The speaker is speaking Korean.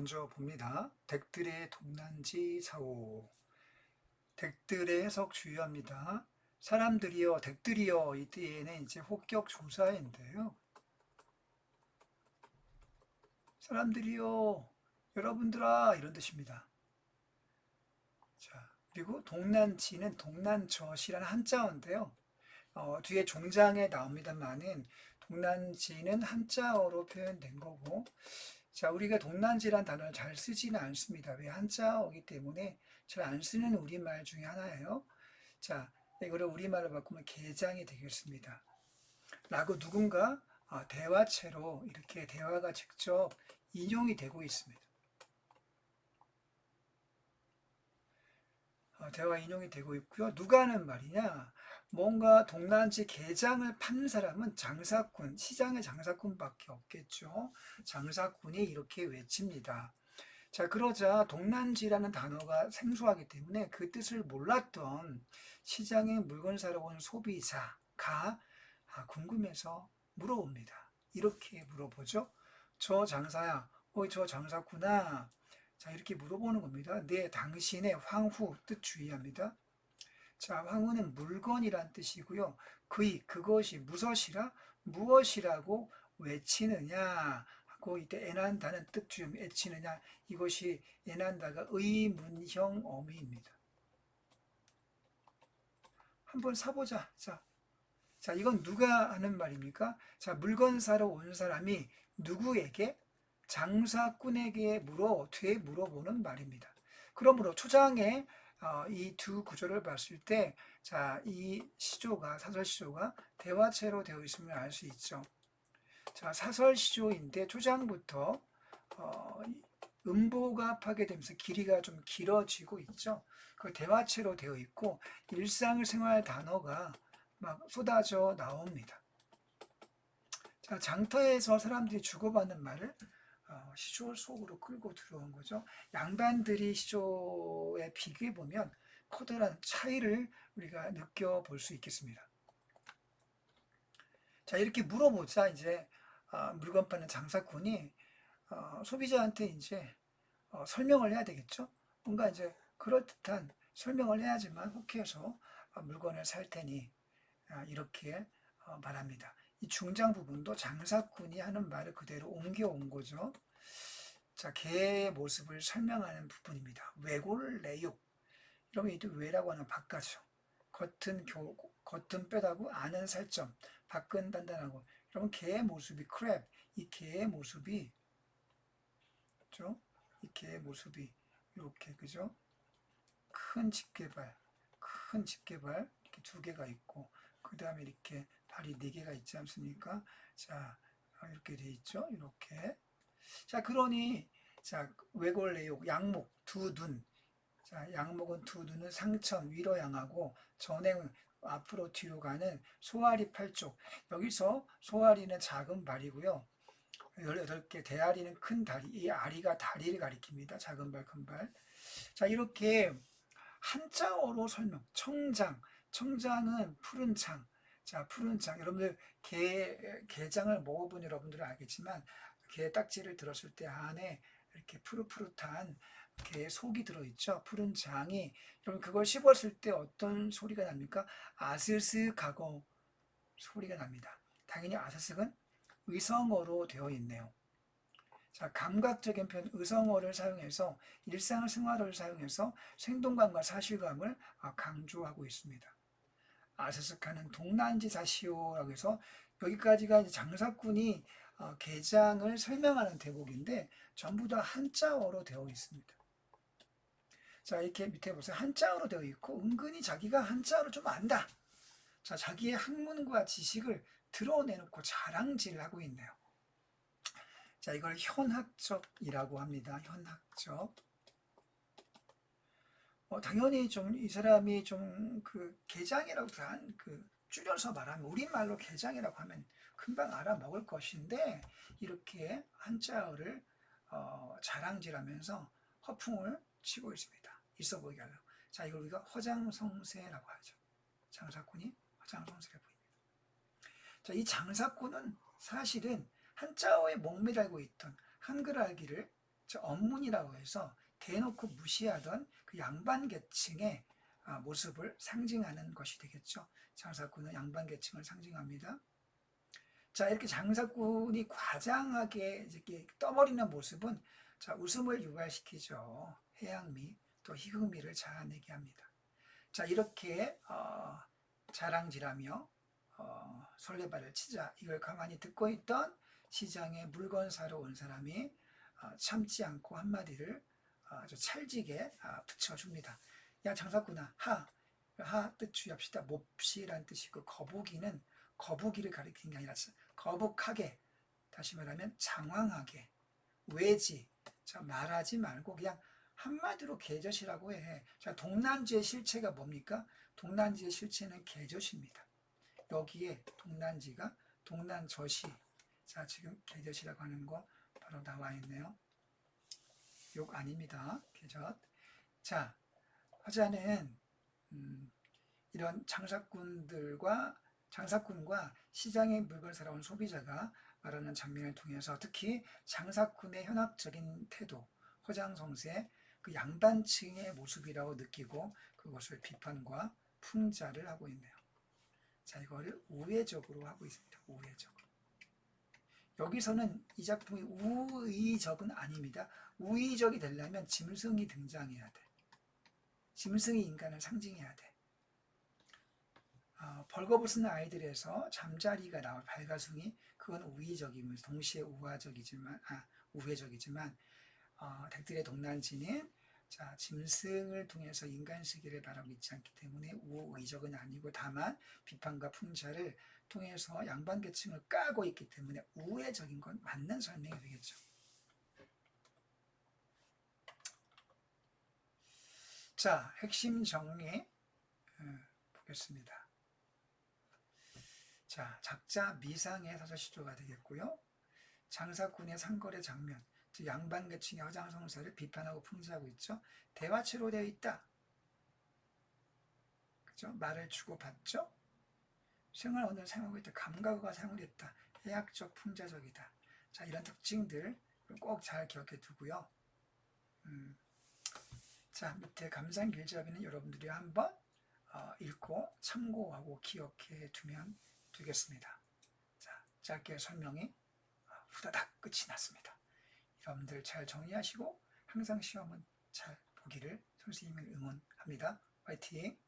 먼저 봅니다. 댁들의 동난지 사오. 댁들의 해석 주의합니다. 사람들이여, 댁들이여, 이때에는 이제 혹격 조사인데요. 사람들이여, 여러분들아, 이런 뜻입니다. 자, 그리고 동난지는 동난젓이라는 한자어인데요. 어, 뒤에 종장에 나옵니다만은 동난지는 한자어로 표현된 거고, 자, 우리가 동난지란 단어를 잘 쓰지는 않습니다. 왜 한자어기 때문에 잘 안 쓰는 우리말 중에 하나예요. 자, 이거를 우리말로 바꾸면 게장이 되겠습니다. 라고 누군가 어, 대화체로 이렇게 대화가 직접 인용이 되고 있습니다. 어, 대화 인용이 되고 있고요. 누가 하는 말이냐? 뭔가 동난지 게장을 파는 사람은 장사꾼, 시장의 장사꾼밖에 없겠죠. 장사꾼이 이렇게 외칩니다. 자, 그러자 동난지라는 단어가 생소하기 때문에 그 뜻을 몰랐던 시장에 물건 사러 온 소비자가 아, 궁금해서 물어봅니다. 이렇게 물어보죠. 저 장사야, 어이 저 장사구나. 자, 이렇게 물어보는 겁니다. 네, 당신의 황후 뜻 주의합니다. 자, 황후는 물건이란 뜻이고요. 그이, 그것이 무엇이라, 무엇이라고 외치느냐 하고 이때 애난다는 뜻 주의 외치느냐 이것이 애난다가 의문형 어미입니다. 한번 사보자. 자, 자, 이건 누가 하는 말입니까? 자, 물건 사러 온 사람이 누구에게? 장사꾼에게 물어, 뒤에 물어보는 말입니다. 그러므로 초장에 어, 이두 구조를 봤을 때, 자, 이 시조가, 사설 시조가 대화체로 되어 있음을 알수 있죠. 자, 사설 시조인데 초장부터 어, 음보가 파괴되면서 길이가 좀 길어지고 있죠. 그 대화체로 되어 있고 일상생활 단어가 막 쏟아져 나옵니다. 자, 장터에서 사람들이 주고받는 말을 어, 시조 속으로 끌고 들어온 거죠. 양반들이 시조에 비교해 보면 커다란 차이를 우리가 느껴볼 수 있겠습니다. 자, 이렇게 물어보자 이제 어, 물건 파는 장사꾼이 어, 소비자한테 이제 어, 설명을 해야 되겠죠. 뭔가 이제 그럴듯한 설명을 해야지만 혹해서 어, 물건을 살 테니 아, 이렇게 어, 말합니다. 이 중장 부분도 장사꾼이 하는 말을 그대로 옮겨온 거죠. 자, 개의 모습을 설명하는 부분입니다. 외골 내육. 이러면 이때 외라고 하는 바깥이죠. 겉은 교, 겉은 뼈다고 안은 살점, 밖은 단단하고. 여러분 개의 모습이 크랩, 이 개의 모습이 그죠? 이 개의 모습이 이렇게 그죠? 큰 집게발, 큰 집게발 이렇게 두 개가 있고 그 다음에 이렇게 발이 네 개가 있지 않습니까? 자 이렇게 돼 있죠. 이렇게 자 그러니 자 외골내욕 양목 두 눈. 자 양목은 두 눈은 상천 위로 향하고 전행은 앞으로 뒤로 가는 소아리 팔쪽. 여기서 소아리는 작은 발이고요. 18개 대아리는 큰 다리. 이 아리가 다리를 가리킵니다. 작은 발, 큰 발. 자, 이렇게 한자어로 설명. 청장. 청장은 푸른 창. 자, 푸른 창. 여러분들 게, 게장을 먹어본 여러분들은 알겠지만 게 딱지를 들었을 때 안에 이렇게 푸릇푸릇한 게 속이 들어있죠. 푸른 장이. 여러분 그걸 씹었을 때 어떤 소리가 납니까? 아스스하고 소리가 납니다. 당연히 아스스는 의성어로 되어 있네요. 자, 감각적인 표현 의성어를 사용해서 일상 생활을 사용해서 생동감과 사실감을 아, 강조하고 있습니다. 아스스카는 동난지 사시오라고 해서 여기까지가 장사꾼이 어, 게장을 설명하는 대목인데 전부 다 한자어로 되어 있습니다. 자, 이렇게 밑에 보세요. 한자어로 되어 있고 은근히 자기가 한자어를 좀 안다. 자, 자기의 학문과 지식을 드러내놓고 자랑질을 하고 있네요. 자, 이걸 현학적이라고 합니다. 현학적. 어, 당연히 좀 이 사람이 좀그 게장이라고 한 그 줄여서 말하면 우리말로 게장이라고 하면 금방 알아먹을 것인데 이렇게 한자어를 어, 자랑질하면서 허풍을 치고 있습니다. 있어 보이게 하려고. 자, 이걸 우리가 허장성세라고 하죠. 장사꾼이 허장성세를 보입니다. 자, 이 장사꾼은 사실은 한자어에 목매달고 있던 한글 알기를 저 언문이라고 해서 대놓고 무시하던 그 양반 계층의 아, 모습을 상징하는 것이 되겠죠. 장사꾼은 양반 계층을 상징합니다. 자, 이렇게 장사꾼이 과장하게 이렇게 떠버리는 모습은 자, 웃음을 유발시키죠. 해양미, 또 희극미를 자아내게 합니다. 자, 이렇게 어, 자랑질하며 어, 설레발을 치자 이걸 가만히 듣고 있던 시장에 물건 사러 온 사람이 어, 참지 않고 한마디를 어, 아주 찰지게 아, 붙여줍니다. 야 장사꾼아 하, 하 뜻 주의합시다. 몹시란 뜻이고 거북이는 거북이를 가리키는 게 아니라 거북하게 다시 말하면 장황하게 외지 자 말하지 말고 그냥 한마디로 개젖이라고 해. 자 동난지의 실체가 뭡니까? 동난지의 실체는 개젖입니다. 여기에 동난지가 동난젖이 자 지금 개젖이라고 하는 거 바로 나와 있네요. 욕 아닙니다. 개젖. 자 화자는 음, 이런 장사꾼들과 장사꾼과 시장에 물건을 사러 온 소비자가 말하는 장면을 통해서 특히 장사꾼의 현학적인 태도, 허장성세, 그 양반층의 모습이라고 느끼고 그것을 비판과 풍자를 하고 있네요. 자, 이거를 우회적으로 하고 있습니다. 우회적으로. 여기서는 이 작품이 우의적은 아닙니다. 우의적이 되려면 짐승이 등장해야 돼. 짐승이 인간을 상징해야 돼. 어, 벌거벗은 아이들에서 잠자리가 나올 발가숭이 그건 우의적이면서 동시에 우화적이지만 아 우회적이지만 어, 댁들의 동난지는 자 짐승을 통해서 인간 세계를 바라고 있지 않기 때문에 우의적은 아니고 다만 비판과 풍자를 통해서 양반 계층을 까고 있기 때문에 우회적인 건 맞는 설명이 되겠죠. 자 핵심 정리 어, 보겠습니다. 자, 작자 미상의 사자 시조가 되겠고요. 장사꾼의 상거래 장면, 즉 양반 계층의 허장성사를 비판하고 풍자하고 있죠. 대화체로 되어 있다. 그죠? 말을 주고 받죠. 생활 언어를 사용하고 있다. 감각어가 사용을 했다. 해학적, 풍자적이다. 자, 이런 특징들 꼭 잘 기억해 두고요. 음, 자, 밑에 감상 길잡이는 여러분들이 한번 어, 읽고 참고하고 기억해 두면 되겠습니다. 자, 짧게 설명이 후다닥 끝이 났습니다. 여러분들 잘 정리하시고 항상 시험은 잘 보기를 선생님이 응원합니다. 화이팅!